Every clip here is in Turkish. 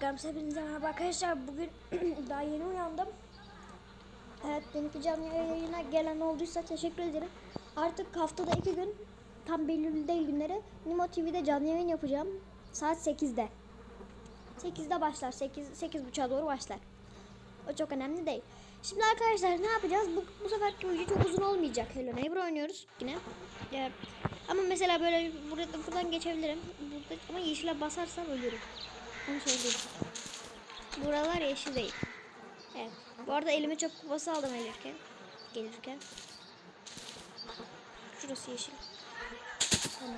Gamze hepinize merhaba arkadaşlar. Bugün daha yeni uyandım. Evet benimki canlı yayına gelen olduysa teşekkür ederim. Artık haftada iki gün tam belirli değil günleri Nimo TV'de canlı yayın yapacağım. Saat 8'de. 8'de başlar. 8 8.30'a doğru başlar. O çok önemli değil. Şimdi arkadaşlar ne yapacağız? Bu, bu seferki video çok uzun olmayacak. Hello Neighbor oynuyoruz yine. Ee, ama mesela böyle burada buradan geçebilirim. Burada, ama yeşile basarsam ölürüm. Onu söyleyeyim. Buralar yeşil değil. Evet. Bu arada elime çok kupası aldım gelirken. Gelirken. Şurası yeşil. Tamam.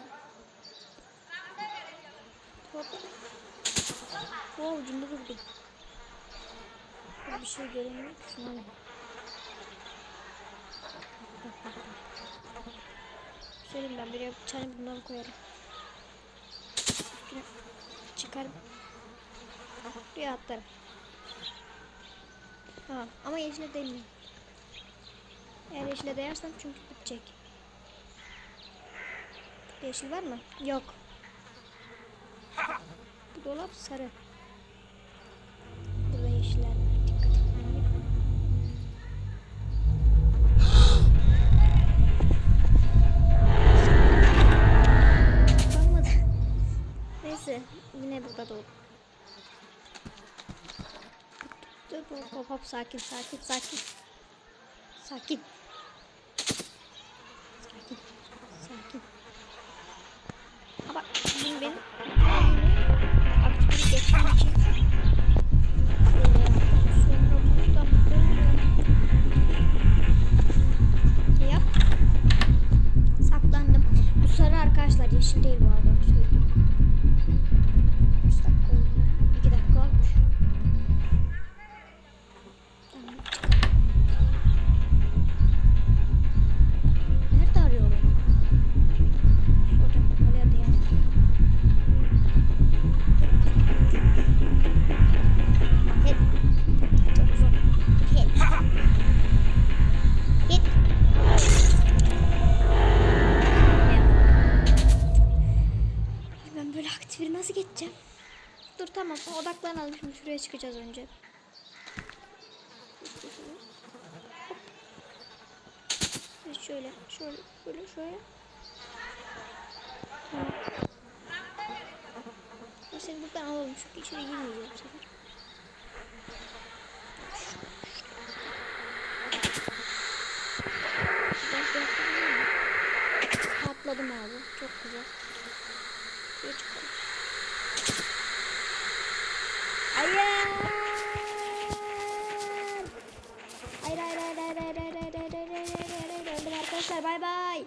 Hop. Wow ucunda durdu. Bir şey görünmüyor. Şuna bak. Bak bak bak. Söyleyeyim ben buraya tane bundan koyarım. Üstüne çıkarım. Buraya atlarım. Ha, ama yeşile değmeyeyim. Eğer yeşile değersem çünkü bitecek. Yeşil var mı? Yok. Bu dolap sarı. Burada yeşiller var. Dikkat. Olmadı. Neyse yine burada doğdum. Dur hop hop hop sakin sakin sakin. Sakin. Sakin. Sakin. Ha bak şimdi benim aktifini geçmem için. Saklandım. Bu sarı arkadaşlar yeşil değil bu arada aktifleri nasıl geçeceğim? Dur tamam odaklanalım şimdi şuraya çıkacağız önce. Ve Şöyle, şöyle, şöyle, şöyle. Tamam. Seni buradan alalım çünkü içeri girmeyeceğim bu sefer. Şey? Atladım abi. Çok güzel. Arkadaşlar bay bay.